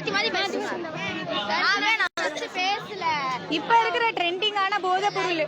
மாத்தி மாத்தி பேசுங்க நான் பேசல. இப்ப இருக்கிற ட்ரெண்டிங்கான போதை பொருள்.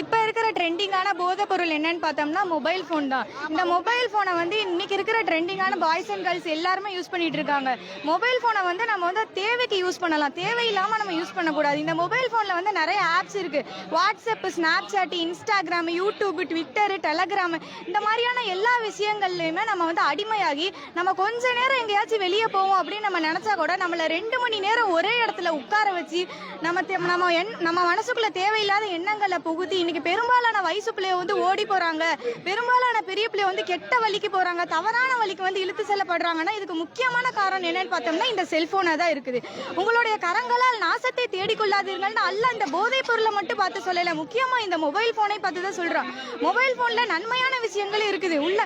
இப்போ இருக்கிற ட்ரெண்டிங்கான போதைப் பொருள் என்னன்னு பார்த்தோம்னா மொபைல் ஃபோன் தான். இந்த மொபைல் ஃபோனை வந்து இன்னைக்கு இருக்கிற ட்ரெண்டிங்கான பாய்ஸ் அண்ட் கேர்ள்ஸ் எல்லாருமே யூஸ் பண்ணிட்டு இருக்காங்க. மொபைல் ஃபோனை வந்து நம்ம வந்து தேவைக்கு யூஸ் பண்ணலாம். தேவையில்லாமல் நம்ம யூஸ் பண்ணக்கூடாது. இந்த மொபைல் ஃபோனில் வந்து நிறைய ஆப்ஸ் இருக்கு. WhatsApp Snapchat Instagram YouTube Twitter Telegram இந்த மாதிரியான எல்லா விஷயங்கள்லையுமே நம்ம வந்து அடிமையாகி நம்ம கொஞ்ச நேரம் எங்கேயாச்சும் வெளியே போவோம் அப்படின்னு நம்ம நினச்சா கூட நம்மளை ரெண்டு மணி நேரம் ஒரே இடத்துல உட்கார வச்சு நம்ம நம்ம என் நம்ம மனசுக்குள்ள தேவையில்லாத எண்ணங்களை புகுத்தி இன்னைக்கு பெரும்பாலான வயசு பிள்ளைய வந்து ஓடி போறாங்க. பெரும்பாலான பெரிய பிள்ளைய வந்து கெட்ட வழிக்கு போறாங்க. தவறான வழிக்கு வந்து இழுத்து செல்லப்படுறாங்கன்னா இதுக்கு முக்கியமான காரணம் என்னன்னு பார்த்தோம்னா இந்த செல்போனா தான் இருக்குது. உங்களுடைய கரங்களால் நாசத்தை தேடிக்கொள்ளாதீர்கள்னு அல்ல அந்த போதைப் பொருளை மட்டும் பார்த்து சொல்லல. முக்கியமா இந்த மொபைல் போனை பார்த்து தான் சொல்றோம் மொபைல் போன்ல நன்மையான விஷயங்கள் இருக்குது. உள்ள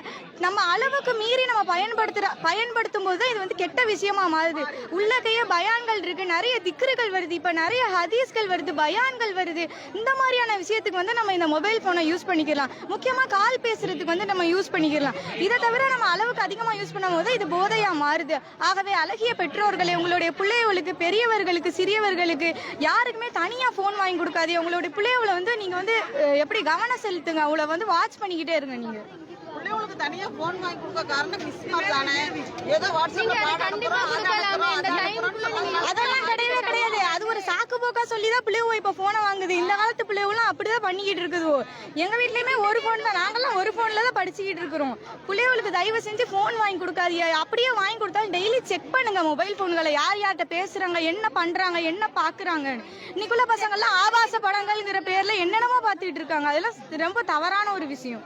நம்ம அளவுக்கு மீறி நம்ம பயன்படுத்துற பயன்படுத்தும் போது தான் இது வந்து கெட்ட விஷயமா மாறுது. உள்ளக்கையே பயான்கள் இருக்கு. நிறைய திக்ருகள் வருது. இப்ப நிறைய ஹதீஸ்கள் வருது. பயான்கள் வருது. இந்த மாதிரியான விஷயத்துக்கு வந்து நம்ம இந்த மொபைல் போனை யூஸ் பண்ணிக்கலாம். முக்கியமா கால் பேசுறதுக்கு வந்து நம்ம யூஸ் பண்ணிக்கலாம். இதை தவிர நம்ம அளவுக்கு அதிகமா யூஸ் பண்ணும் போது இது போதையா மாறுது. ஆகவே அழகிய பெற்றோர்களே உங்களுடைய பிள்ளைகளுக்கு பெரியவர்களுக்கு சிறியவர்களுக்கு யாருக்குமே தனியாக ஃபோன் வாங்கி கொடுக்காதீங்க. உங்களுடைய பிள்ளைகளை வந்து நீங்கள் வந்து எப்படி கவனம் செலுத்துங்க? அவளை வந்து வாட்ச் பண்ணிக்கிட்டே இருங்க நீங்கள் பிள்ளைகளுக்கு தனியா போன் வாங்கி கொடுக்க காரணம் மிஸ் தானே? ஏதோ வாட்ஸ்அப்ல பாடம் கண்டிப்பா அனுப்புறோம். அதெல்லாம் கிடையவே கிடையாது. அது ஒரு சாக்கு போக்கா சொல்லி தான் பிள்ளைவோ இப்ப போனை வாங்குது. இந்த காலத்து பிள்ளைவெல்லாம் அப்படிதான் பண்ணிக்கிட்டு இருக்குதோ எங்க வீட்லயுமே ஒரு போன் தான். நாங்கெல்லாம் ஒரு போன்ல தான் படிச்சுக்கிட்டு இருக்கிறோம். பிள்ளைகளுக்கு தயவு செஞ்சு போன் வாங்கி கொடுக்காதீங்க. அப்படியே வாங்கி கொடுத்தாலும் டெய்லி செக் பண்ணுங்க மொபைல் போன்களை யார் யார்கிட்ட பேசுறாங்க என்ன பண்றாங்க என்ன பாக்குறாங்க. இன்னைக்குள்ள பசங்க எல்லாம் ஆபாச படங்கள்ங்கிற பேர்ல என்னென்னமோ பார்த்துட்டு இருக்காங்க. அதெல்லாம் ரொம்ப தவறான ஒரு விஷயம்.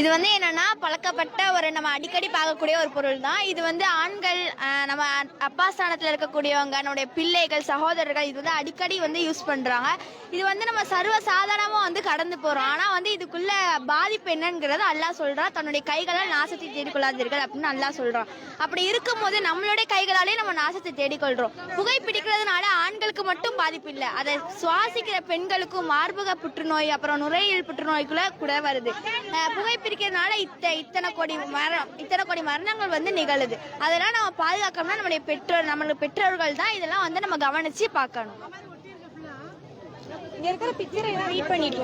இது வந்து என்னன்னா பழக்கப்பட்ட ஒரு நம்ம அடிக்கடி பார்க்கக்கூடிய ஒரு பொருள் தான் இது வந்து ஆண்கள் நம்ம அப்பா ஸ்தானத்தில் இருக்கக்கூடியவங்க நம்முடைய பிள்ளைகள் சகோதரர்கள் இது வந்து அடிக்கடி வந்து யூஸ் பண்றாங்க. இது வந்து நம்ம சர்வ சாதாரணமாக வந்து கடந்து போறோம். ஆனால் வந்து இதுக்குள்ள பாதிப்பு என்னங்கிறத அல்லா சொல்றான் தன்னுடைய கைகளால் நாசத்தை தேடிக்கொள்ளாதீர்கள் அப்படின்னு அல்லா சொல்றான் அப்படி இருக்கும்போது நம்மளுடைய கைகளாலே நம்ம நாசத்தை தேடிக்கொள்றோம். புகை பிடிக்கிறதுனால ஆண்களுக்கு மட்டும் பாதிப்பு இல்லை. அதை சுவாசிக்கிற பெண்களுக்கும் மார்பக புற்றுநோய் அப்புறம் நுரையீரல் புற்றுநோய்க்குள்ள கூட வருது. அஹ் புகை பிடிக்கிறதுனால இத்த இத்தனை கோடி மரம் இத்தனை கோடி மரணங்கள் வந்து நிகழுது. அதெல்லாம் நம்ம பாதுகாக்கணும்னா நம்மளுடைய பெற்றோர் நம்மளுடைய பெற்றோர்கள் தான் இதெல்லாம் வந்து நம்ம கவனிச்சு பார்க்கணும். இங்க இருக்கிற பிக்சரை ரீட் பண்ணிட்டு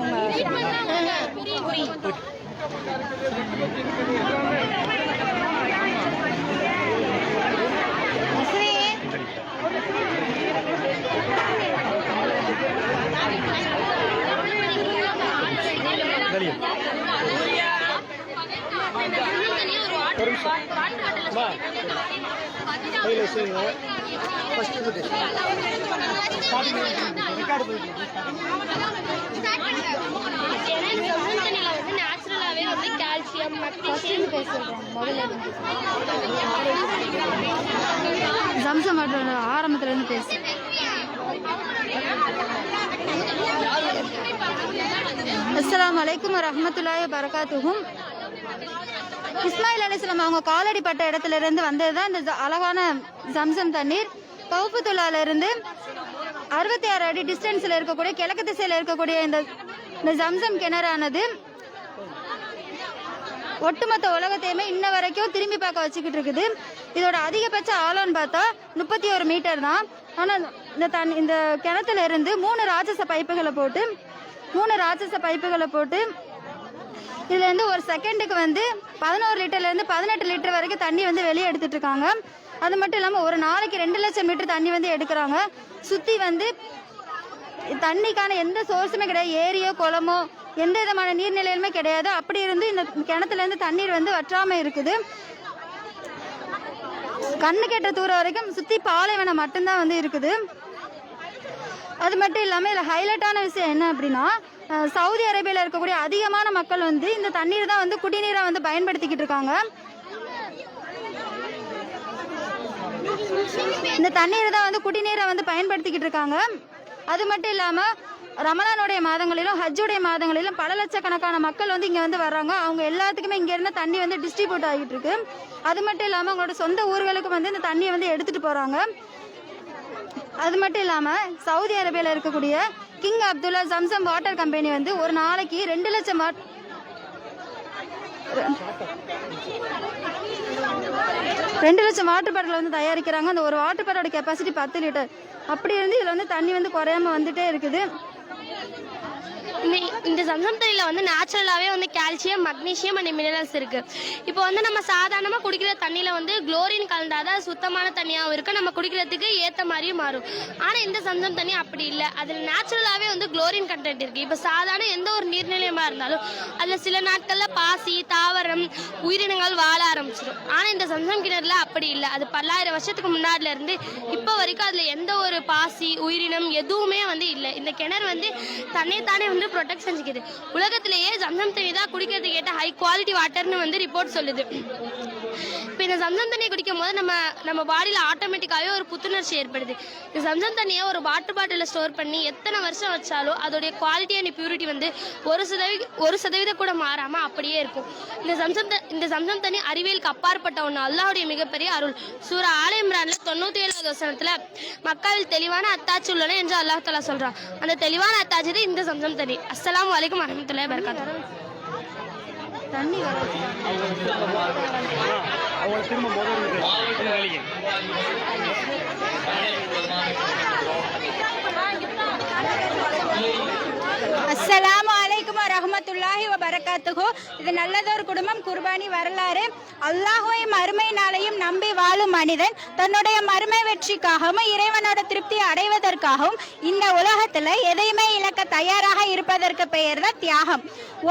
நேச்சுரலாவே வந்து கால்சியம் மக்னீசியம் ஜம்சம் வாட்டரோட ஆரம்பத்துல இருந்து பேசு அஸ்ஸலாமு அலைக்கும் வரஹ்மத்துல்லாஹி வரகாத்துஹும் இஸ்மாயில் அலிஸ்லாம் அவங்க காலடி பட்ட இடத்துல இருந்து வந்தது தான் இந்த அழகான ஜம்சம் தண்ணீர். கவுப்புத்துல்லால இருந்து அறுபத்தி ஆறு அடி டிஸ்டன்ஸ்ல இருக்கக்கூடிய கிழக்கு திசையில இருக்கக்கூடிய இந்த இந்த ஜம்சம் கிணறானது ஒட்டுமொத்த உலகத்தையுமே இன்ன வரைக்கும் திரும்பி பார்க்க வச்சுக்கிட்டு இருக்குது. இதோட அதிகபட்ச ஆழம்னு பார்த்தா முப்பத்தி ஒரு மீட்டர் தான். ஆனால் இந்த தண்ணி இந்த கிணத்துல இருந்து மூணு ராட்சச பைப்புகளை போட்டு மூணு ராட்சச பைப்புகளை போட்டு இதுல இருந்து ஒரு செகண்டுக்கு வந்து பதினோரு லிட்டர்ல இருந்து பதினெட்டு லிட்டர் வரைக்கும் தண்ணி வந்து வெளியே எடுத்துட்டு இருக்காங்க. அது மட்டும் இல்லாம ஒரு நாளைக்கு ரெண்டு லட்சம் லிட்டர் தண்ணி வந்து எடுக்கிறாங்க. சுத்தி வந்து தண்ணிக்கான எந்த சோர்ஸுமே கிடையாது. ஏரியோ குளமோ எந்த விதமான நீர்நிலையுமே கிடையாது. அப்படி இருந்து இந்த கிணத்துல இருந்து தண்ணீர் வந்து வற்றாம இருக்குது. கண்ணு கெட்ட தூரம் வரைக்கும் சுத்தி பாலைவனம் மட்டும்தான் வந்து இருக்குது. அது மட்டும் இல்லாமல் இதில் ஹைலைட்டான விஷயம் என்ன அப்படின்னா சவுதி அரேபியாவில் இருக்கக்கூடிய அதிகமான மக்கள் வந்து இந்த தண்ணீர் தான் வந்து குடிநீரை வந்து பயன்படுத்திக்கிட்டு இருக்காங்க. இந்த தண்ணீரை தான் வந்து குடிநீரை வந்து பயன்படுத்திக்கிட்டு இருக்காங்க. அது மட்டும் இல்லாமல் ரமலானுடைய மாதங்களிலும் ஹஜ்ஜுடைய மாதங்களிலும் பல லட்சக்கணக்கான மக்கள் வந்து இங்கே வந்து வர்றாங்க. அவங்க எல்லாத்துக்குமே இங்கேருந்து தண்ணி வந்து டிஸ்ட்ரிபியூட் ஆகிட்டு இருக்கு. அது மட்டும் இல்லாமல் அவங்களோட சொந்த ஊர்களுக்கு வந்து இந்த தண்ணியை வந்து எடுத்துகிட்டு போகிறாங்க அது மட்டும் இல்லாமல் சவுதி அரேபியாவில் இருக்கக்கூடிய King Abdullah Zamzam water company வந்து ஒரு நாளைக்கு ரெண்டு லட்சம் வாட் ரெண்டு லட்சம் வாட்டர் பாட்டில் வந்து தயாரிக்கிறாங்க. அந்த ஒரு வாட்டர் பாட்டோட கெப்பாசிட்டி பத்து லிட்டர். அப்படி இருந்து இதில் வந்து தண்ணி வந்து குறையாம வந்துட்டே இருக்குது. இந்த இந்த சம்சம் தண்ணியில் வந்து நேச்சுரலாகவே வந்து கால்சியம் மக்னீஷியம் அண்ட் மினரல்ஸ் இருக்குது இப்போ வந்து நம்ம சாதாரணமாக குடிக்கிற தண்ணியில் வந்து குளோரின் கலந்தால் தான் சுத்தமான தண்ணியாகவும் இருக்கும் நம்ம குடிக்கிறதுக்கு ஏற்ற மாதிரியும் மாறும். ஆனால் இந்த சம்சம் தண்ணி அப்படி இல்லை. அதில் நேச்சுரலாகவே வந்து குளோரின் கண்டென்ட் இருக்குது இப்போ சாதாரண எந்த ஒரு நீர்நிலையமாக இருந்தாலும் அதில் சில நாட்களில் பாசி தாவரம் உயிரினங்கள் வாழ ஆரம்பிச்சிடும் ஆனால் இந்த சம்சம் கிணறுல அப்படி இல்லை. அது பல்லாயிரம் வருஷத்துக்கு முன்னாடிலேருந்து இப்போ வரைக்கும் அதில் எந்த ஒரு பாசி உயிரினம் எதுவுமே வந்து இல்லை. இந்த கிணறு வந்து தன்னைத்தானே தானே வந்து ப்ரொடெக்ட் செஞ்சுக்குது உலகத்திலேயே ஜம்சம் தண்ணி தான் குடிக்கிறது ஏற்ற ஹை குவாலிட்டி வாட்டர்னு வந்து ரிப்போர்ட் சொல்லுது. இப்போ இந்த சம்சம் தண்ணியை குடிக்கும் போது நம்ம நம்ம பாடியில் ஆட்டோமேட்டிக்காகவே ஒரு புத்துணர்ச்சி ஏற்படுது. இந்த சம்சம் தண்ணியை ஒரு வாட்டர் பாட்டிலில் ஸ்டோர் பண்ணி எத்தனை வருஷம் வச்சாலும் அதோடைய குவாலிட்டி அண்ட் பியூரிட்டி வந்து ஒரு சதவீத ஒரு சதவீதம் கூட மாறாமல் அப்படியே இருக்கும். இந்த சம்சம் த- இந்த சம்சம் தண்ணி அறிவியலுக்கு அப்பாற்பட்ட ஒன்று அல்லாஹ்வுடைய மிகப்பெரிய அருள். சூரா ஆல தொண்ணூற்றி ஏழாவது வசனத்தில் மக்கள் தெளிவான அத்தாட்சி உள்ளன என்று அல்லாஹ் தலா சொல்கிறான் அந்த தெளிவான அத்தாட்சி தான் இந்த சம்சம் தண்ணி. அஸ்லாம் வலைக்கும் வரமத்துல வரகாத்துஹு தண்ணி வர அவங்க திரும்ப முதல் வேலைக்கு வரஹ்மத்துல்லாஹி இது நல்லதொரு குடும்பம் குர்பானி வரலாறு. அல்லாஹுவையும் மறுமை நாளையும் நம்பி வாழும் மனிதன் தன்னுடைய மறுமை வெற்றிக்காகவும் இறைவனோட திருப்தி அடைவதற்காகவும் இந்த உலகத்துல எதையுமே இழக்க தயாராக இருப்பதற்கு பெயர் தான் தியாகம்.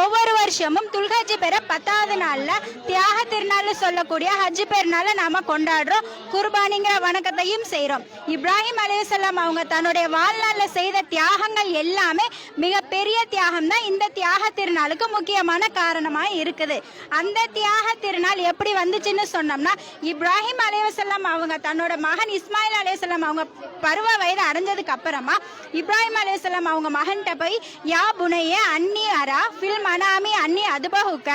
ஒவ்வொரு வருஷமும் துல்ஹஜ் பெற பத்தாவது நாள்ல தியாக திருநாள்னு சொல்லக்கூடிய ஹஜ் பெருநாளை நாம கொண்டாடுறோம். குர்பானிங்கிற வணக்கத்தையும் செய்யறோம் இப்ராஹிம் அலைஹிஸ்ஸலாம் அவங்க தன்னுடைய வாழ்நாளில் செய்த தியாகங்கள் எல்லாமே மிகப்பெரிய தியாகம் தான் இந்த தியாக திருநாளுக்கு முக்கிய முக்கியமான காரணமா இருக்குது. அந்த தியாக திருநாள் எப்படி வந்துச்சுன்னு சொன்னோம்னா இப்ராஹிம் அலைஹிஸ்ஸலாம் அவங்க தன்னோட மகன் இஸ்மாயில் அலைஹிஸ்ஸலாம் அவங்க பருவ வயது அடைஞ்சதுக்கு அப்புறமா இப்ராஹிம் அலைஹிஸ்ஸலாம் அவங்க மகன்கிட்ட போய் யா புனையே அன்னி அரா ஃபில் மனாமி அன்னி அதுபகுக்க.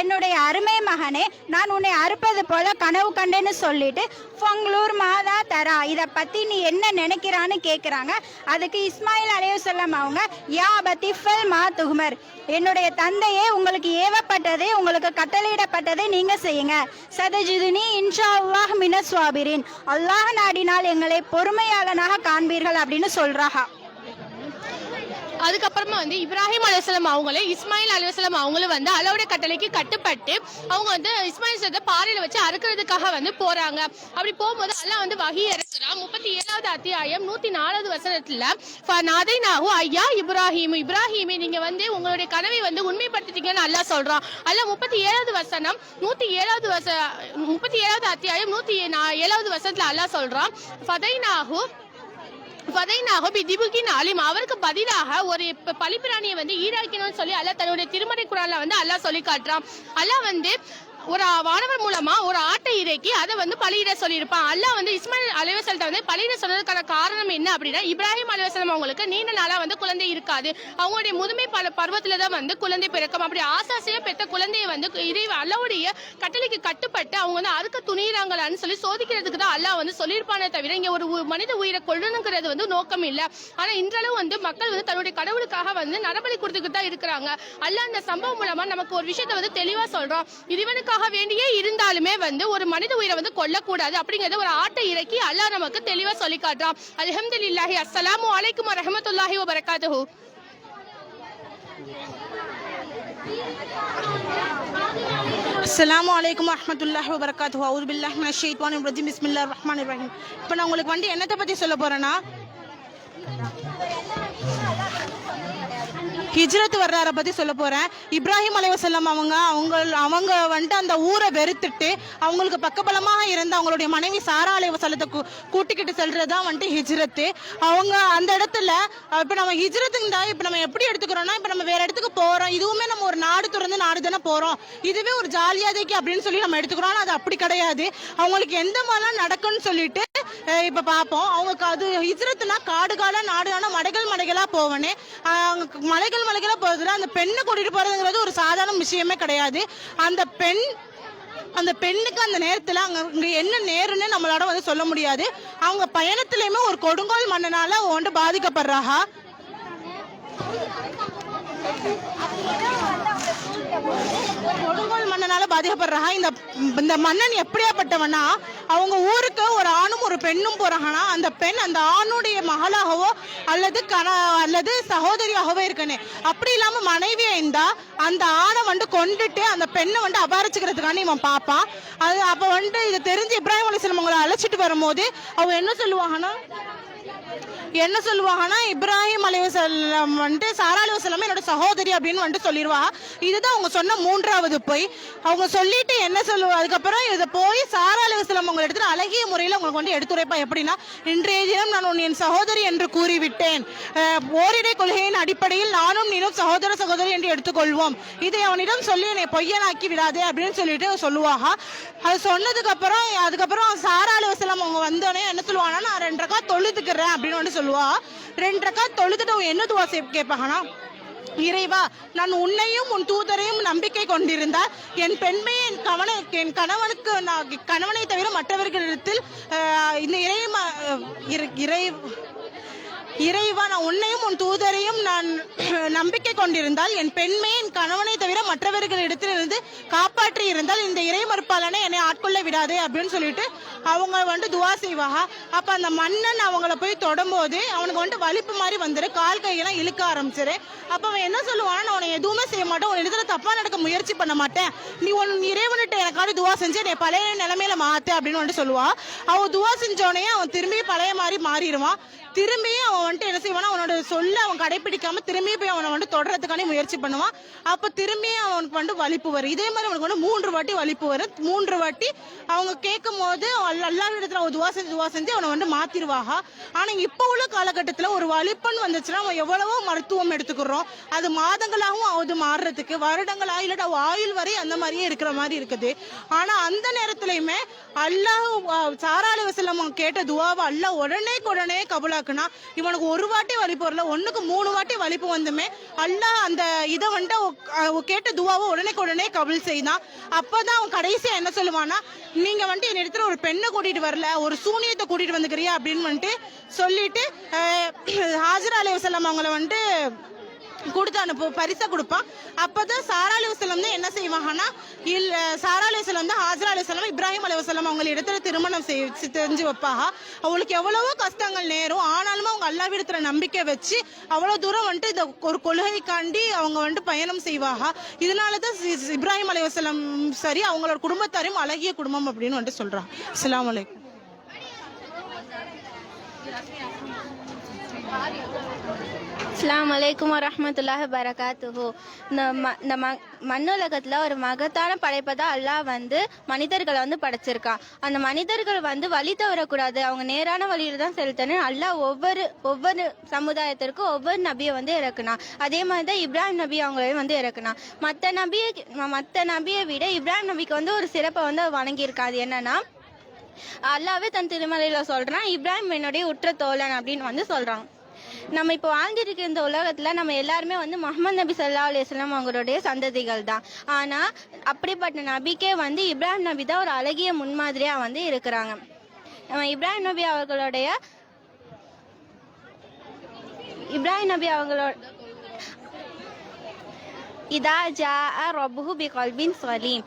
என்னுடைய அருமை மகனே நான் உன்னை அறுப்பது போல கனவு கண்டேன்னு சொல்லிட்டு பொங்களூர் மாதா தரா இதை பத்தி நீ என்ன நினைக்கிறான்னு கேட்குறாங்க அதுக்கு இஸ்மாயில் அலையுசல்லம் அவங்க யா பத்திஃபல் மா துகுமர் என்னுடைய தந்தையே உங்களுக்கு ஏவப்பட்டதை உங்களுக்கு கட்டளையிடப்பட்டதை நீங்க செய்யுங்க. சதஜிதுனி இன்ஷா அல்லாஹ் மின சுவாபிரின் அல்லாஹ் நாடினால் எங்களை பொறுமையாளனாக காண்பீர்கள் அப்படின்னு சொல்றாங்க அதுக்கப்புறமா வந்து இப்ராஹிம் அலுவலம் அவங்களும் இஸ்மாயில் அலுவலம் அவங்களும் வந்து அல்லாவுடைய கட்டளைக்கு கட்டுப்பட்டு அவங்க வந்து இஸ்மாயில் சேர்த்த பாறையில வச்சு அறுக்கிறதுக்காக வந்து போறாங்க. அப்படி போகும்போது அல்லா வந்து வகி இறக்குறான் முப்பத்தி ஏழாவது அத்தியாயம் நூத்தி நாலாவது வசனத்துல நாதை நாகு ஐயா இப்ராஹிம். இப்ராஹிமே நீங்க வந்து உங்களுடைய கனவை வந்து உண்மைப்படுத்திட்டீங்கன்னு அல்லா சொல்றான். அல்ல முப்பத்தி ஏழாவது வசனம் நூத்தி ஏழாவது வச முப்பத்தி ஏழாவது அத்தியாயம் நூத்தி ஏழாவது வசனத்துல அல்லாஹ் சொல்றான் ஃபதைனாகு பதைனாக பிதிபுகின் அலிம் அவருக்கு பதிலாக ஒரு ப- பலிப்பிராணியை வந்து ஈடாக்கணும்னு சொல்லி அல்லாஹ் தன்னுடைய திருமறை குரான்ல வந்து அல்லாஹ் சொல்லி காட்டுறான். அல்லாஹ் வந்து ஒரு வானவர் மூலமா ஒரு ஆட்டை இறக்கி அதை வந்து பலியிட சொல்லியிருப்பான். அல்லாஹ் வந்து இஸ்மாயில் அலைவசல்ட்ட வந்து பலியிட சொன்னதுக்கான காரணம் என்ன அப்படின்னா இப்ராஹிம் அலைவசலம் அவங்களுக்கு நீண்ட நாளா வந்து குழந்தை இருக்காது. அவங்களுடைய முதுமை பல பருவத்துல தான் வந்து குழந்தை பிறக்கும். அப்படி ஆசாசியா பெற்ற குழந்தையை வந்து இதை அல்லாவுடைய கட்டளைக்கு கட்டுப்பட்டு அவங்க வந்து அறுக்க துணியிறாங்களான்னு சொல்லி சோதிக்கிறதுக்கு தான் அல்லாஹ் வந்து சொல்லியிருப்பானே தவிர இங்க ஒரு மனித உயிரை கொள்ளணுங்கிறது வந்து நோக்கம் இல்லை. ஆனா இன்றளவு வந்து மக்கள் வந்து தன்னுடைய கடவுளுக்காக வந்து நரபலி கொடுத்துக்கிட்டு தான் இருக்கிறாங்க. அல்லாஹ் இந்த சம்பவம் மூலமா நமக்கு ஒரு விஷயத்தை வந்து தெளிவா சொல்றோம் இறைவனுக்காக வேண்டியே இருந்தாலுமே வந்து ஒரு மனித உயிரை வந்து கொல்லக்கூடாது அப்படிங்கறத ஒரு ஆட்டை இறக்கி அல்லாஹ் நமக்கு தெளிவா சொல்லி காட்டுறான். அல்ஹம்துலில்லாஹி அஸ்ஸலாமு அலைக்கும் வரஹ்மத்துல்லாஹி வபரகாத்துஹு. அஸ்ஸலாமு அலைக்கும் வரஹ்மத்துல்லாஹி வபரகாத்துஹு. அவுது பில்லாஹி மினஷ் ஷைத்தானிர் ரஜீம். பிஸ்மில்லாஹிர் ரஹ்மானிர் இப்போ நான் உங்களுக்கு வந்து என்னத்தை பத்தி சொல்ல போறேன்னா? ஹிஜ்ரத் வர்றார பத்தி சொல்ல போறேன். இப்ராஹிம் அலைவசல்லம் அவங்க அவங்க அவங்க வந்துட்டு அந்த ஊரை வெறுத்துட்டு அவங்களுக்கு பக்கபலமாக இருந்து அவங்களுடைய மனைவி சாரா அலைவசல்லத்தை கூ கூட்டிக்கிட்டு செல்கிறது தான் வந்துட்டு ஹிஜ்ரத்து அவங்க அந்த இடத்துல இப்போ நம்ம ஹிஜ்ரத்துங்க இப்போ நம்ம எப்படி எடுத்துக்கிறோம்னா இப்போ நம்ம வேற இடத்துக்கு போறோம். இதுவுமே நம்ம ஒரு நாடு திறந்து நாடு தானே போறோம். இதுவே ஒரு ஜாலியாதைக்கு அப்படின்னு சொல்லி நம்ம எடுத்துக்கிறோம். ஆனால் அது அப்படி கிடையாது. அவங்களுக்கு எந்த மாதிரிலாம் நடக்கும்னு சொல்லிட்டு இப்போ பார்ப்போம் அவங்க அது ஹிஜ்ரத்துனா காடு கால நாடு மடைகள் மடைகளாக போவனே மலைகள் மலைகளாக போகிறதுல அந்த பெண்ணை கூட்டிகிட்டு போகிறதுங்கிறது ஒரு சாதாரண விஷயமே கிடையாது. அந்த பெண் அந்த பெண்ணுக்கு அந்த நேரத்தில் அங்கே இங்கே என்ன நேருன்னு நம்மளால வந்து சொல்ல முடியாது. அவங்க பயணத்துலேயுமே ஒரு கொடுங்கோல் மண்ணனால அவங்க வந்து பாதிக்கப்படுறாங்க கொடுங்கோல் மன்னனால பாதிக்கப்படுறாங்க. இந்த இந்த மன்னன் எப்படியாப்பட்டவனா அவங்க ஊருக்கு ஒரு ஆணும் ஒரு பெண்ணும் போறாங்கன்னா அந்த பெண் அந்த ஆணுடைய மகளாகவோ அல்லது கண அல்லது சகோதரியாகவோ இருக்கனே. அப்படி இல்லாம மனைவியா இருந்தா அந்த ஆணை வந்து கொண்டுட்டு அந்த பெண்ணை வந்து அபாரிச்சுக்கிறதுக்கான இவன் பாப்பான் அது அப்ப வந்து இது தெரிஞ்சு இப்ராஹிம் அலிஸ்லாம் அவங்களை அழைச்சிட்டு வரும்போது அவன் என்ன சொல்லுவாங்கன்னா என்ன சொல்லுவாங்கன்னா இப்ராஹிம் அலைவசல்லம் வந்துட்டு சாரா அலைவசல்லம் என்னோட சகோதரி அப்படின்னு வந்துட்டு சொல்லிடுவா இதுதான் அவங்க சொன்ன மூன்றாவது போய். அவங்க சொல்லிட்டு என்ன சொல்லுவா அதுக்கப்புறம் இதை போய் சாரா அலைவசல்லம் உங்களை எடுத்துட்டு அழகிய முறையில் உங்களுக்கு வந்து எடுத்துரைப்பா. எப்படின்னா இன்றைய தினம் நான் உன் என் சகோதரி என்று கூறிவிட்டேன். ஓரிடை கொள்கையின் அடிப்படையில் நானும் நீனும் சகோதர சகோதரி என்று எடுத்துக்கொள்வோம். இதை அவனிடம் சொல்லி என்னை பொய்யனாக்கி விடாதே அப்படின்னு சொல்லிட்டு சொல்லுவாங்க. அது சொன்னதுக்கு அப்புறம் அதுக்கப்புறம் சாரா அலுவலம் அவங்க வந்தோடனே என்ன சொல்லுவாங்கன்னா நான் ரெண்டரைக்கா தொழுதுக்கிறேன் அப்படின்னு வந்து சொல்லுவா ரெண்டு ரக்கா தொழுதுட்டு என்ன துவா கேட்பாங்கன்னா இறைவா நான் உன்னையும் உன் தூதரையும் நம்பிக்கை கொண்டிருந்தால் என் பெண்மையை என் கவன என் கணவனுக்கு நான் கணவனை தவிர மற்றவர்களிடத்தில் இந்த இறை இறை இறைவா நான் உன்னையும் உன் தூதரையும் நான் நம்பிக்கை கொண்டிருந்தால் என் பெண்மையின் என் கணவனை தவிர மற்றவர்களிடத்திலிருந்து காப்பாற்றி இருந்தால் இந்த இறை மறுப்பாளனை என்னை ஆட்கொள்ள விடாதே அப்படின்னு சொல்லிட்டு அவங்க வந்து துவா செய்வாங்க. அப்ப அந்த மன்னன் அவங்கள போய் தொடும்போது அவனுக்கு வந்து வலிப்பு மாதிரி வந்துரு கால் கையெல்லாம் இழுக்க ஆரம்பிச்சிரு. அப்ப அவன் என்ன சொல்லுவான் நான் உன்னை எதுவுமே செய்ய மாட்டேன் உன் இடத்துல தப்பா நடக்க முயற்சி பண்ண மாட்டேன். நீ உன் இறைவன்கிட்ட எனக்காவது துவா செஞ்சு என்னை பழைய நிலைமையில மாற்று அப்படின்னு வந்துட்டு சொல்லுவான் அவன் துவா செஞ்சோடனே அவன் திரும்பி பழைய மாதிரி மாறிடுவான். திரும்பியும் அவன் வந்துட்டு என்ன செய்வானா அவனோட சொல்ல அவன் கடைபிடிக்காம திரும்பி போய் அவனை வந்து தொடர்றதுக்கான முயற்சி பண்ணுவான். அப்ப திரும்பியும் அவனுக்கு வந்து வலிப்பு வரும். இதே மாதிரி அவனுக்கு வந்து மூன்று வாட்டி வலிப்பு வரும். மூன்று வாட்டி அவங்க கேட்கும் போது எல்லா இடத்துல அவன் துவா செஞ்சு துவா செஞ்சு அவனை வந்து மாத்திருவாங்க ஆனா இப்ப உள்ள காலகட்டத்துல ஒரு வலிப்புன்னு வந்துச்சுன்னா அவன் எவ்வளவோ மருத்துவம் எடுத்துக்கிறோம். அது மாதங்களாகவும் அது மாறுறதுக்கு வருடங்களா இல்லாட்டா ஆயுள் வரை அந்த மாதிரியே இருக்கிற மாதிரி இருக்குது. ஆனா அந்த நேரத்துலயுமே அல்லாஹ் சாராளி வசலம் கேட்ட துவாவை அல்லாஹ் உடனே உடனே கபுலாக்குனா இவனுக்கு ஒரு வாட்டி வலிப்பு வரல ஒண்ணுக்கு மூணு வாட்டி வலிப்பு வந்துமே அல்லாஹ் அந்த இதை வந்துட்டு கேட்ட துவாவை உடனே உடனே கபுல் செய்தான். அப்பதான் அவன் கடைசியாக என்ன சொல்லுவான்னா நீங்க வந்துட்டு என் இடத்துல ஒரு பெண்ணை கூட்டிட்டு வரல ஒரு சூனியத்தை கூட்டிட்டு வந்துக்கிறியா அப்படின்னு வந்துட்டு சொல்லிட்டு ஹாஜரா ஹாஜர் அவங்கள வந்துட்டு கொடுத்து அனுப்பு பரிசை கொடுப்பான். அப்பதான் சாரா அலுவலம் தான் என்ன செய்வாங்கன்னா இல்ல சாரா அலுவலம் தான் வந்து ஹாஜரா அலி இப்ராஹிம் அலுவலம் அவங்க இடத்துல திருமணம் செய் தெரிஞ்சு வைப்பாக அவங்களுக்கு எவ்வளவோ கஷ்டங்கள் நேரும். ஆனாலும் அவங்க அல்லா விடத்துல நம்பிக்கை வச்சு அவ்வளோ தூரம் வந்துட்டு இந்த ஒரு கொள்கைக்காண்டி அவங்க வந்துட்டு பயணம் செய்வாங்க. இதனால தான் சி- இப்ராஹிம் அலுவலம் சரி அவங்களோட குடும்பத்தாரையும் அழகிய குடும்பம் அப்படின்னு வந்துட்டு சொல்கிறான் அஸ்ஸலாமு அலைக்கும். அஸ்லாம் வலைக்கம் வரமத்துல்லாஹ் வரகாத்துஹு இந்த ம இந்த ம மண்ணுலகத்தில் ஒரு மகத்தான படைப்பை தான் அல்லாஹ் வந்து மனிதர்களை வந்து படைச்சிருக்கான் அந்த மனிதர்கள் வந்து வழி தவறக்கூடாது. அவங்க நேரான வழியில் தான் செலுத்தணும். அல்லாஹ் ஒவ்வொரு ஒவ்வொரு சமுதாயத்திற்கும் ஒவ்வொரு நபியை வந்து இறக்குனான். அதே மாதிரி தான் இப்ராஹிம் நபி அவங்களையும் வந்து இறக்குனான். மற்ற நபியை மற்ற நபியை விட இப்ராஹிம் நபிக்கு வந்து ஒரு சிறப்பை வந்து வணங்கியிருக்கான் அது என்னன்னா அல்லாவே தன் திருமலையில் சொல்கிறான் இப்ராஹிம் என்னுடைய உற்ற தோழன் அப்படின்னு வந்து சொல்கிறான் நம்ம இப்போ வாழ்ந்துட்டு இந்த உலகத்துல நம்ம எல்லாருமே வந்து முகமது நபி சல்லா அலிஸ்லாம் அவங்களுடைய சந்ததிகள் தான். ஆனா அப்படிப்பட்ட நபிக்கே வந்து இப்ராஹிம் நபி தான் ஒரு அழகிய முன்மாதிரியா வந்து இருக்கிறாங்க. நம்ம இப்ராஹிம் நபி அவர்களுடைய இப்ராஹிம் நபி அவங்களோட இதா ஜா ரபுஹு பி கல்பின் சலீம்.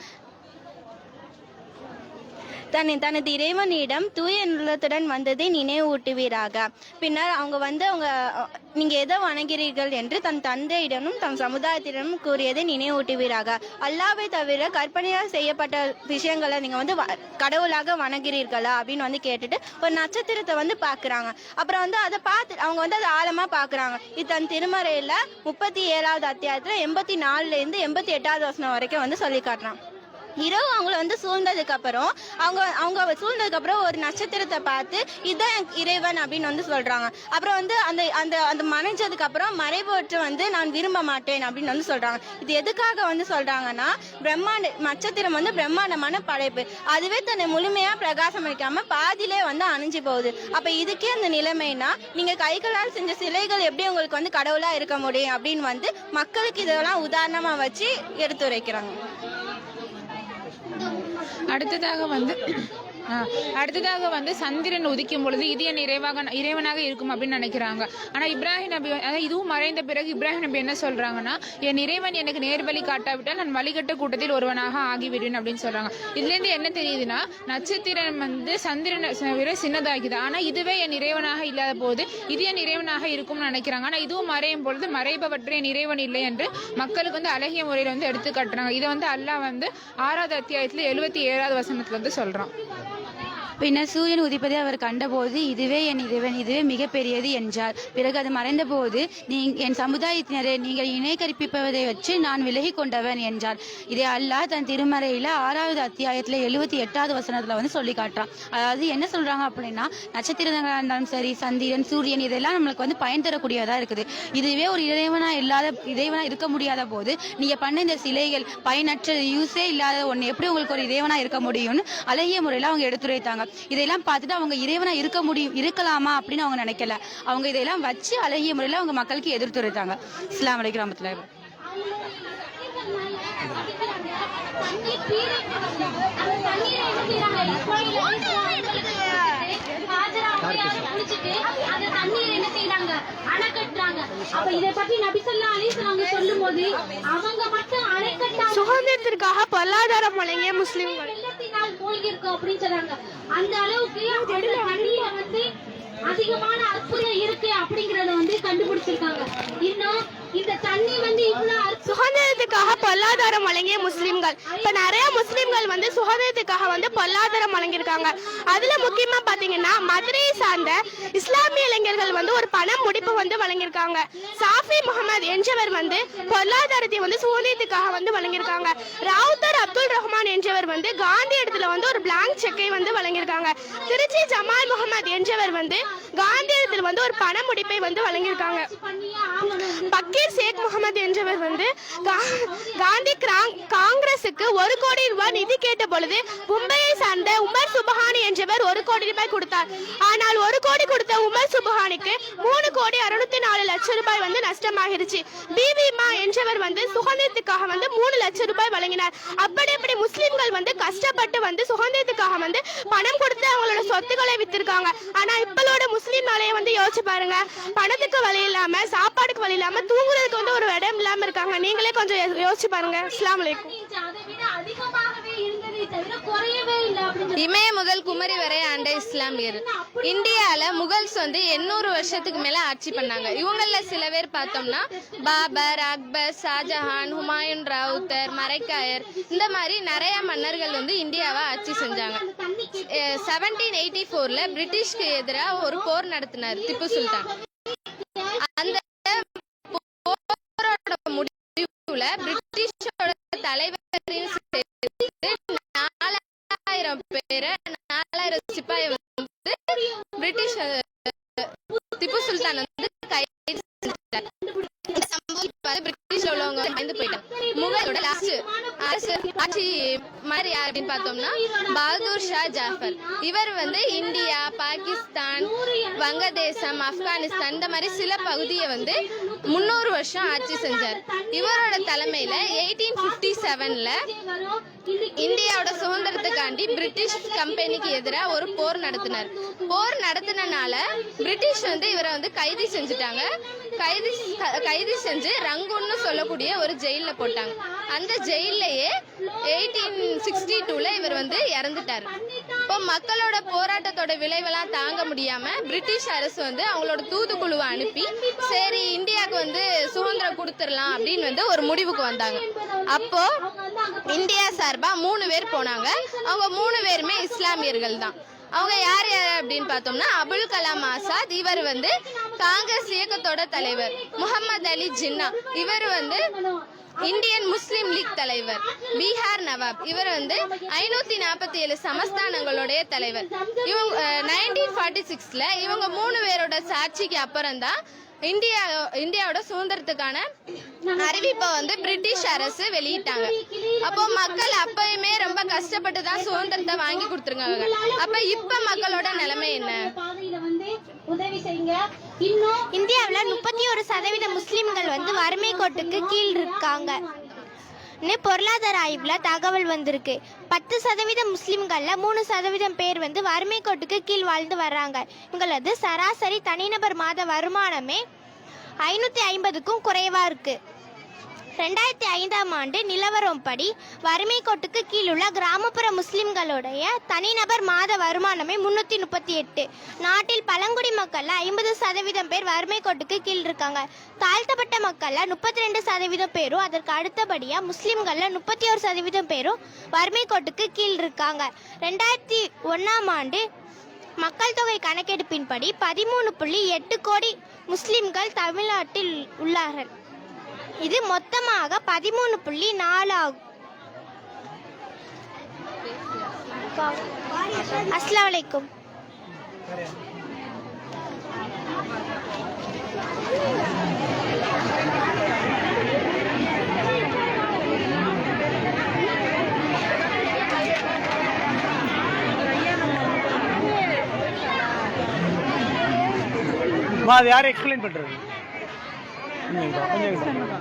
தன்னை தனது இறைவனிடம் தூய நிலத்துடன் வந்ததை நினைவூட்டுவீராக. பின்னர் அவங்க வந்து அவங்க நீங்க எதை வணங்குகிறீர்கள் என்று தன் தந்தையிடமும் தன் சமுதாயத்திடமும் கூறியதை நினைவூட்டுவீராக. அல்லாவை தவிர கற்பனையால் செய்யப்பட்ட விஷயங்களை நீங்க வந்து வ- கடவுளாக வணங்குறீர்களா அப்படின்னு வந்து கேட்டுட்டு ஒரு நட்சத்திரத்தை வந்து பாக்குறாங்க. அப்புறம் வந்து அதை பார்த்து அவங்க வந்து அதை ஆழமா பாக்குறாங்க. இது தன் திருமறையில முப்பத்தி ஏழாவது அத்தியாயத்துல எண்பத்தி நாலுல இருந்து எண்பத்தி எட்டாவது வசனம் வரைக்கும் வந்து சொல்லி காட்டுறான். இரவு அவங்கள வந்து சூழ்ந்ததுக்கு அப்புறம் அவங்க அவங்க சூழ்ந்ததுக்கு அப்புறம் ஒரு நட்சத்திரத்தை பார்த்து இதான் என் இறைவன் அப்படின்னு வந்து சொல்றாங்க. அப்புறம் வந்து அந்த அந்த அந்த மறைஞ்சதுக்கு அப்புறம் மறைபோற்று வந்து நான் விரும்ப மாட்டேன் அப்படின்னு வந்து சொல்றாங்க. இது எதுக்காக வந்து சொல்றாங்கன்னா பிரம்மாண்ட நட்சத்திரம் வந்து பிரம்மாண்டமான படைப்பு. அதுவே தன்னை முழுமையா பிரகாசம் அளிக்காம பாதியிலே வந்து அணிஞ்சு போகுது. அப்ப இதுக்கே அந்த நிலைமைனா நீங்க கைகளால் செஞ்ச சிலைகள் எப்படி உங்களுக்கு வந்து கடவுளா இருக்க முடியும் அப்படின்னு வந்து மக்களுக்கு இதெல்லாம் உதாரணமா வச்சு எடுத்துரைக்கிறாங்க. அடுத்ததாக வந்து அடுத்ததாக வந்து சந்திரன் உதிக்கும் பொழுது இது என் இறைவாக இறைவனாக இருக்கும் அப்படின்னு நினைக்கிறாங்க. ஆனால் இப்ராஹிம் நபி அதாவது இதுவும் மறைந்த பிறகு இப்ராஹிம் நபி என்ன சொல்றாங்கன்னா என் இறைவன் எனக்கு நேர்வழி காட்டாவிட்டால் நான் வழிகட்ட கூட்டத்தில் ஒருவனாக ஆகிவிடுவேன் அப்படின்னு சொல்றாங்க. இதுலேருந்து என்ன தெரியுதுன்னா நட்சத்திரம் வந்து சந்திரனை விட சின்னதாகிது. ஆனால் இதுவே என் இறைவனாக இல்லாத போது இது என் இறைவனாக இருக்கும்னு நினைக்கிறாங்க. ஆனால் இதுவும் மறையும் பொழுது மறைபவற்று என் இறைவன் இல்லை என்று மக்களுக்கு வந்து அழகிய முறையில் வந்து எடுத்து காட்டுறாங்க. இதை வந்து அல்லாஹ் வந்து ஆறாவது அத்தியாயத்தில் எழுபத்தி ஏழாவது வசனத்தில் வந்து சொல்கிறான் பின்னர் சூரியன் உதிப்பதை அவர் கண்டபோது இதுவே என் இறைவன் இதுவே மிகப்பெரியது என்றார். பிறகு அது மறைந்தபோது நீ என் சமுதாயத்தினரை நீங்கள் இணை கற்பிப்பதை வச்சு நான் விலகி கொண்டவன் என்றார். இதை அல்லாஹ் தன் திருமறையில ஆறாவது அத்தியாயத்துல எழுபத்தி எட்டாவது வசனத்துல வந்து சொல்லி காட்டுறான். அதாவது என்ன சொல்றாங்க அப்படின்னா நட்சத்திரங்களா இருந்தாலும் சரி சந்திரன் சூரியன் இதெல்லாம் நம்மளுக்கு வந்து பயன் தரக்கூடியதா இருக்குது. இதுவே ஒரு இறைவனா இல்லாத இறைவனா இருக்க முடியாத போது நீங்க பண்ண இந்த சிலைகள் பயனற்ற யூஸே இல்லாத ஒன்று எப்படி உங்களுக்கு ஒரு இறைவனா இருக்க முடியும்னு அழகிய முறையில் அவங்க எடுத்துரைத்தாங்க. இதையெல்லாம் பார்த்துட்டு அவங்க இறைவனா இருக்க முடியும் இருக்கலாமா அப்படின்னு அவங்க நினைக்கல அவங்க இதையெல்லாம் வச்சு அழகிய முறையில் அவங்க மக்களுக்கு எதிர்த்துரைத்தாங்க இஸ்லாம் அலை கிராமத்துல சுதந்திரத்திற்காக பொருளாதாரம் வழங்கிய முஸ்லிம்கள் அப்படின்னு சொல்றாங்க அந்த அளவுக்கு அந்த தண்ணியில வந்து அதிகமான அற்புதம் இருக்கு அப்படிங்கறத வந்து கண்டுபிடிச்சிருக்காங்க. இன்னும் சுகாதாரத்துக்காக பொருளாதாரம் வழங்கிய முஸ்லிம்கள். இப்ப நிறைய முஸ்லிம்கள் வந்து சுகாதாரத்துக்காக வந்து பொருளாதாரம் வழங்கியிருக்காங்க. அதுல முக்கியமா பாத்தீங்கன்னா மதுரையை சார்ந்த இஸ்லாமிய இளைஞர்கள் வந்து ஒரு பண முடிப்பு வந்து வழங்கியிருக்காங்க. சாஃபி முகமது என்றவர் வந்து பொருளாதாரத்தை வந்து சுதந்திரத்துக்காக வந்து வழங்கியிருக்காங்க. ராவுத்தர் அப்துல் ரஹ்மான் என்றவர் வந்து காந்தி இடத்துல வந்து ஒரு பிளாங்க் செக்கை வந்து வழங்கியிருக்காங்க. திருச்சி ஜமால் முகமது என்றவர் வந்து காந்தியத்தில் வந்து ஒரு பண முடிப்பை வந்து வழங்கியிருக்காங்க. பக்கீர் ஷேக் முகமது என்றவர் வந்து கா- காந்தி கிராங்- காங்கிரசுக்கு ஒரு கோடி ரூபாய் நிதி கேட்ட பொழுது மும்பையை சார்ந்த உமர் சுபஹானி என்றவர் ஒரு கோடி ரூபாய் கொடுத்தார். ஆனால் ஒரு கோடி கொடுத்த உமர் சுபஹானிக்கு மூணு கோடி அறுநூத்தி நாலு லட்சம் ரூபாய் வந்து நஷ்டமாகிருச்சு. பிவி மா என்றவர் வந்து சுகந்திரத்துக்காக வந்து மூணு லட்சம் ரூபாய் வழங்கினார். அப்படி அப்படி முஸ்லிம்கள் வந்து கஷ்டப்பட்டு வந்து சுகந்திரத்துக்காக வந்து பணம் கொடுத்து அவங்களோட சொத்துக்களை வித்திருக்காங்க. ஆனா இப்பளோட முஸ்லீம் முஸ்லீம் நாளைய வந்து யோசிச்சு பாருங்க. பணத்துக்கு வழி இல்லாம சாப்பாடுக்கு வழி இல்லாம தூங்குறதுக்கு வந்து ஒரு இடம் இல்லாம இருக்காங்க. நீங்களே கொஞ்சம் யோ- யோசிச்சு பாருங்க. அஸ்ஸலாமு அலைக்கும். இமய முதல் குமரி வரை ஆண்ட இஸ்லாமியர் இந்தியால முகல்ஸ் வந்து எண்ணூறு வருஷத்துக்கு மேல ஆட்சி பண்ணாங்க. இவங்கள சில பேர் பார்த்தோம்னா பாபர் அக்பர் ஷாஜஹான் ஹுமாயூன் ராவுத்தர் மரைக்காயர் இந்த மாதிரி நிறைய மன்னர்கள் வந்து இந்தியாவை ஆட்சி செஞ்சாங்க. செவன்டீன் எயிட்டி ஃபோர்ல பிரிட்டிஷ்க்கு எதிராக ஒரு போர் நடத்தினார் திப்பு சுல்தான். அந்த போரோட முடிவுல பிரிட்டிஷோட தலைவரையும் சேர்த்து நாலாயிரம் பேரை நாலாயிரம் சிப்பாயை வந்து பிரிட்டிஷ் திப்பு சுல்தான் வந்து கைது செஞ்சுட்டார். சம்பவம் பிரிட்டிஷ்ல உள்ளவங்க பயந்து போயிட்டாங்க. முகலோட லாஸ்ட் அரசு ஆட்சி மாதிரி யார் அப்படின்னு பார்த்தோம்னா பகதூர் ஷா ஜாஃபர். இவர் வந்து இந்தியா பாகிஸ்தான் வங்கதேசம் ஆப்கானிஸ்தான் இந்த மாதிரி சில பகுதியை வந்து முன்னூறு வருஷம் ஆட்சி செஞ்சார். இவரோட தலைமையில எயிட்டீன் பிப்டி செவன்ல இந்தியாவோட சுதந்திரத்துக்காண்டி பிரிட்டிஷ் கம்பெனிக்கு எதிராக ஒரு போர் நடத்தினார். போர் நடத்தினால பிரிட்டிஷ் வந்து இவரை வந்து கைது செஞ்சுட்டாங்க. கைது கைது செஞ்சு ரங்கூன்னு சொல்லக்கூடிய ஒரு ஜெயிலில் போட்டாங்க. அந்த ஜெயிலையே எயிட்டீன் சிக்ஸ்டி டூல இவர் வந்து இறந்துட்டார். இப்போ மக்களோட போராட்டத்தோட விளைவெல்லாம் தாங்க முடியாம பிரிட்டிஷ் அரசு வந்து அவங்களோட தூதுக்குழுவை அனுப்பி சரி இந்தியாவுக்கு வந்து சுதந்திரம் கொடுத்துடலாம் அப்படின்னு வந்து ஒரு முடிவுக்கு வந்தாங்க. அப்போ இந்தியா சார்பா மூணு பேர் போனாங்க. அவங்க மூணு பேருமே இஸ்லாமியர்கள் தான் அவங்க யார் யார் அப்படின்னு பார்த்தோம்னா அபுல் கலாம் ஆசாத் இவர் வந்து காங்கிரஸ் இயக்கத்தோட தலைவர். முகமது அலி ஜின்னா இவர் வந்து இந்தியன் முஸ்லீம் லீக் தலைவர். பீகார் நவாப் இவர் வந்து ஐநூத்தி நாற்பத்தி ஏழு சமஸ்தானங்களுடைய தலைவர். இவங்க நைன்டீன் ஃபார்ட்டி சிக்ஸ்ல இவங்க மூணு பேரோட சாட்சிக்கு அப்புறம் தான் இந்தியா இந்தியாவோட சுதந்திரத்துக்கான அறிவிப்பை வந்து பிரிட்டிஷ் அரசு வெளியிட்டாங்க. அப்போ மக்கள் அப்பயுமே ரொம்ப கஷ்டப்பட்டு தான் சுதந்திரத்தை வாங்கி கொடுத்துருக்காங்க. அப்ப இப்ப மக்களோட நிலைமை என்ன? இந்தியாவில் முப்பத்தி ஒரு சதவீத முஸ்லிம்கள் வந்து வறுமை கோட்டுக்கு கீழ் இருக்காங்க. பொருளாதார ஆய்வில் தகவல் வந்திருக்கு. பத்து சதவீதம் முஸ்லீம்களில் மூணு சதவீதம் பேர் வந்து வறுமை கோட்டுக்கு கீழ் வாழ்ந்து வர்றாங்க. இவங்களது சராசரி தனிநபர் மாத வருமானமே ஐநூற்றி ஐம்பதுக்கும் குறைவாக இருக்குது ரெண்டாயிரத்தி ஐந்தாம் ஆண்டு நிலவரம்படி வறுமை கோட்டுக்கு கீழுள்ள கிராமப்புற முஸ்லிம்களுடைய தனிநபர் மாத வருமானமே முன்னூற்றி முப்பத்தி எட்டு. நாட்டில் பழங்குடி மக்களில் ஐம்பது சதவீதம் பேர் வறுமை கோட்டுக்கு கீழ் இருக்காங்க. தாழ்த்தப்பட்ட மக்களில் முப்பத்தி ரெண்டு சதவீதம் பேரும் அதற்கு அடுத்தபடியாக முஸ்லிம்களில் முப்பத்தி ஒரு சதவீதம் பேரும் வறுமை கோட்டுக்கு கீழ் இருக்காங்க. ரெண்டாயிரத்தி ஒன்றாம் ஆண்டு மக்கள் தொகை கணக்கெடுப்பின்படி பதிமூணு புள்ளி எட்டு கோடி முஸ்லிம்கள் தமிழ்நாட்டில் உள்ளார்கள். இது மொத்தமாக பதிமூணு புள்ளி நாலு ஆகும். அஸ்லாம் வலைக்கும் அது யார் எக்ஸ்பிளைன் பண்ணுறது கொஞ்சம் இங்க வா, கொஞ்சம் இங்க வா.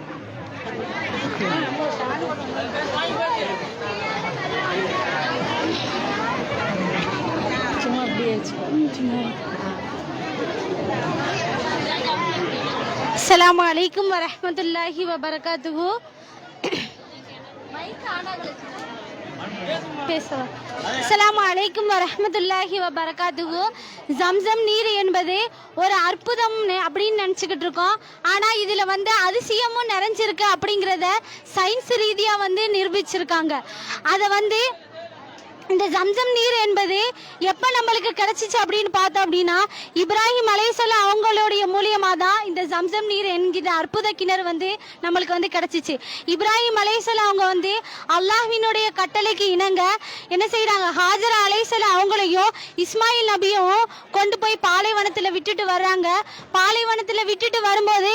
அஸ்ஸலாமு அலைக்கும் வரஹ்மத்துல்லாஹி வபரகாத்துஹு பேசலாம். அஸ்ஸலாமு அலைக்கும் வரஹ்மத்துல்லாஹி வபரகாத்துஹு. ஜம்சம் நீர் என்பது ஒரு அற்புதம் அப்படின்னு நினச்சிக்கிட்டு இருக்கோம். ஆனால் இதில் வந்து அதிசயமும் நிறைஞ்சிருக்கு அப்படிங்கிறத சயின்ஸ் ரீதியாக வந்து நிரூபிச்சிருக்காங்க. அதை வந்து இந்த ஜம்சம் நீர் என்பது எப்போ நம்மளுக்கு கிடைச்சிச்சு அப்படின்னு பார்த்தோம் அப்படின்னா இப்ராஹிம் அலைசல்லாம் அவங்களுடைய மூலியமா தான் இந்த ஜம்சம் நீர் என்கிற அற்புத கிணறு வந்து நம்மளுக்கு வந்து கிடைச்சிச்சு. இப்ராஹிம் அலைசல்லாம் அவங்க வந்து அல்லாஹினுடைய கட்டளைக்கு இணங்க என்ன செய்கிறாங்க ஹாஜரா அலைசல்லாம் அவங்களையும் இஸ்மாயில் நபியும் கொண்டு போய் பாலைவனத்தில் விட்டுட்டு வர்றாங்க. பாலைவனத்தில் விட்டுட்டு வரும்போது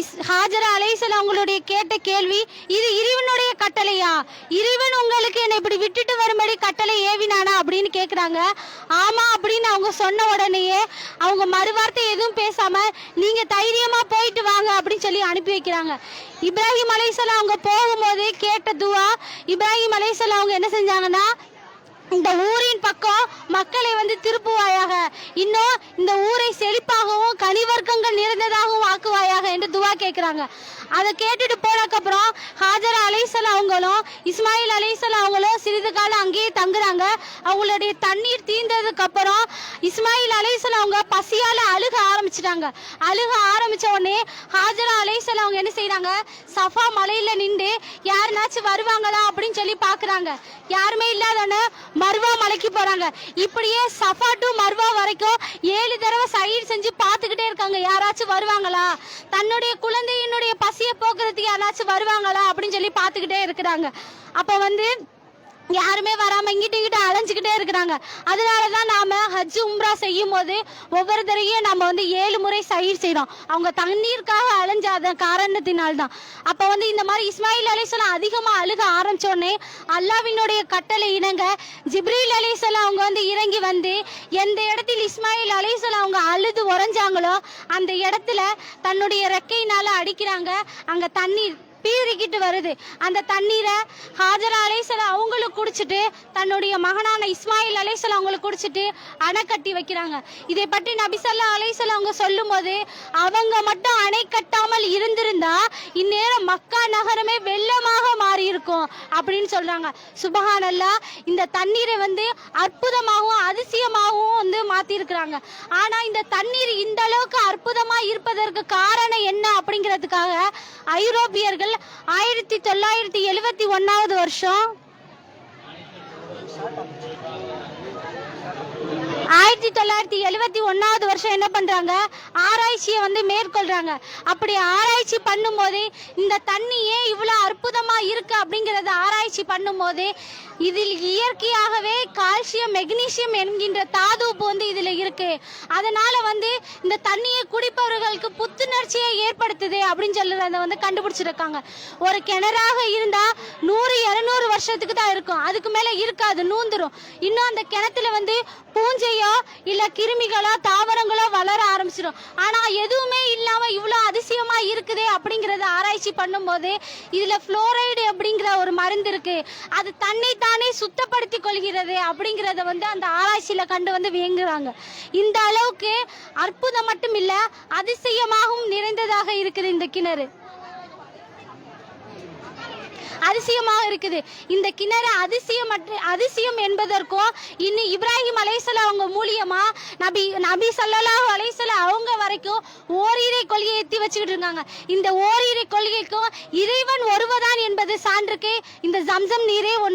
இஸ் ஹாஜரா அலைசல் அவங்களுடைய கேட்ட கேள்வி இது இறைவனுடைய கட்டளையா? இறைவன் உங்களுக்கு என்னை இப்படி விட்டுட்டு வரும்படி கட்டளை ஏவினானா அப்படின்னு கேட்குறாங்க ஆமா அப்படின்னு அவங்க சொன்ன உடனேயே அவங்க மறுவார்த்தை எதுவும் பேசாம நீங்க தைரியமா போயிட்டு வாங்க அப்படின்னு சொல்லி அனுப்பி வைக்கிறாங்க. இப்ராஹிம் அலைசல் அவங்க போகும்போதே கேட்ட துவா இப்ராஹிம் அலைசல் அவங்க என்ன செஞ்சாங்கன்னா இந்த ஊரின் பக்கம் மக்களை வந்து திருப்புவாயாக. இன்னும் இந்த ஊரை செழிப்பாகவும் கனிவர்க்கங்கள் நிறைந்ததாகவும் ஆக்குவாயாக என்று துவா கேட்குறாங்க. அதை கேட்டுட்டு போனதுக்கப்புறம் ஹாஜர் அலைசல் அவங்களும் இஸ்மாயில் அலைசல் அவங்களும் சிறிது காலம் அங்கேயே தங்குறாங்க. அவங்களுடைய தண்ணீர் தீர்ந்ததுக்கு அப்புறம் இஸ்மாயில் அலைசல் அவங்க பசியால அழுக ஆரம்பிச்சிட்டாங்க. அழுக ஆரம்பிச்ச உடனே ஹாஜரா அலைசல் அவங்க என்ன செய்கிறாங்க சஃபா மலையில நின்று யாருனாச்சும் வருவாங்களா அப்படின்னு சொல்லி பாக்குறாங்க யாருமே இல்லாதவன மர்வா மலைக்கு போறாங்க. இப்படியே சஃபா டு மர்வா வரைக்கும் ஏழு தடவை சைடு செஞ்சு பார்த்துக்கிட்டே இருக்காங்க. யாராச்சும் வருவாங்களா? தன்னுடைய குழந்தையினுடைய பசியை போக்குறதுக்கு யாராச்சும் வருவாங்களா? அப்படின்னு சொல்லி பார்த்துக்கிட்டே இருக்கிறாங்க. அப்போ வந்து யாருமே வராம இங்கிட்ட இங்கிட்ட அலைஞ்சுக்கிட்டே இருக்கிறாங்க. அதனால தான் நாம ஹஜ் உம்ரா செய்யும் போது ஒவ்வொரு தடவையும் நம்ம வந்து ஏழு முறை சயிர் செய்கிறோம் அவங்க தண்ணீருக்காக அலைஞ்சாத காரணத்தினால்தான். தான் அப்போ வந்து இந்த மாதிரி இஸ்மாயில் அலிசலாம் அதிகமாக அழுக ஆரம்பிச்சோடனே அல்லாவினுடைய கட்டளை இணங்க ஜிப்ரீல் அலிசலாம் அவங்க வந்து இறங்கி வந்து எந்த இடத்தில் இஸ்மாயில் அலிசலாம் அவங்க அழுது உறைஞ்சாங்களோ அந்த இடத்துல தன்னுடைய ரெக்கையினால அடிக்கிறாங்க. அங்க தண்ணீர் பீறிக்கிட்டு வருது. அந்த தண்ணீரை ஹாஜரா அலைசலாம் அவங்களும் குடிச்சிட்டு தன்னுடைய மகனான இஸ்மாயில் அலைசலாம் அவங்களுக்கு குடிச்சிட்டு அணை கட்டி வைக்கிறாங்க. இதை பற்றி நபிசல்லா அலைசலாம் அவங்க சொல்லும்போது அவங்க மட்டும் அணை கட்டாமல் இருந்திருந்தா இந்நேரம் மக்கா நகரமே வெள்ளமாக மாறி இருக்கும் அப்படின்னு சொல்றாங்க. சுபஹான் இந்த தண்ணீரை வந்து அற்புதமாகவும் அதிசயமாகவும் வந்து மாத்திருக்கிறாங்க ஆனா இந்த தண்ணீர் இந்த அளவுக்கு அற்புதமா இருப்பதற்கு காரணம் என்ன அப்படிங்கிறதுக்காக ஐரோப்பியர்கள் ஆயிரத்தி தொள்ளாயிரத்தி எழுபத்தி ஒன்னாவது வருஷம். ஆயிரத்தி தொள்ளாயிரத்தி எழுபத்தி ஒன்னாவது வருஷம் என்ன பண்றாங்க? ஆராய்ச்சியை வந்து மேற்கொள்றாங்க. அப்படி ஆராய்ச்சி பண்ணும்போது இந்த தண்ணி ஏன் இவ்வளவு அற்புதமா இருக்கு அப்படிங்கறத ஆராய்ச்சி பண்ணும்போது இதில் இயற்கையாகவே கால்சியம் மெக்னீசியம் என்கின்ற தாது உப்பு வந்து இதுல இருக்கு. அதனால வந்து இந்த தண்ணியை குடிப்பவர்களுக்கு புத்துணர்ச்சியை ஏற்படுத்துது அப்படின்னு சொல்லுறத வந்து கண்டுபிடிச்சிருக்காங்க. ஒரு கிணறாக இருந்தா நூறு வருஷத்துக்கு தான் இருக்கும். அதுக்கு மேல இருக்காது நூந்துரும். இன்னும் அந்த கிணத்துல வந்து பூஞ்சையோ இல்ல கிருமிகளோ தாவரங்களோ வளர ஆரம்பிச்சிடும் ஆனா எதுவுமே இல்லாம இவ்வளோ அதிசயமா இருக்குதே அப்படிங்கறத ஆராய்ச்சி பண்ணும்போது இதுல புளோரைடு அப்படிங்கிற ஒரு மருந்து இருக்கு. அது தன்னை தானே சுத்தப்படுத்தி கொள்கிறது அப்படிங்கறத வந்து அந்த ஆராய்ச்சியில கண்டு வந்து வியங்குறாங்க. இந்த அளவுக்கு அற்புதம் மட்டும் இல்ல அதிசயமாகவும் நிறைந்ததாக இருக்குது இந்த கிணறு. அதிசயமாக இருக்குது. இந்த கிணறு அதிசயம் அதிசயம் என்பதற்கும் இன்னும் இப்ராஹிம் அலைசல அவங்க மூலியமா நபி நபி சல்லா அலைசல அவங்க வரைக்கும் ஓரிரை கொள்கையை எத்தி வச்சுக்கிட்டு இருக்காங்க. இந்த ஓரிரை கொள்கைக்கும் இறைவன் ஒருவதான் என்பது சான்றுக்கு இந்த ஜம்சம் நீரே ஒன்று.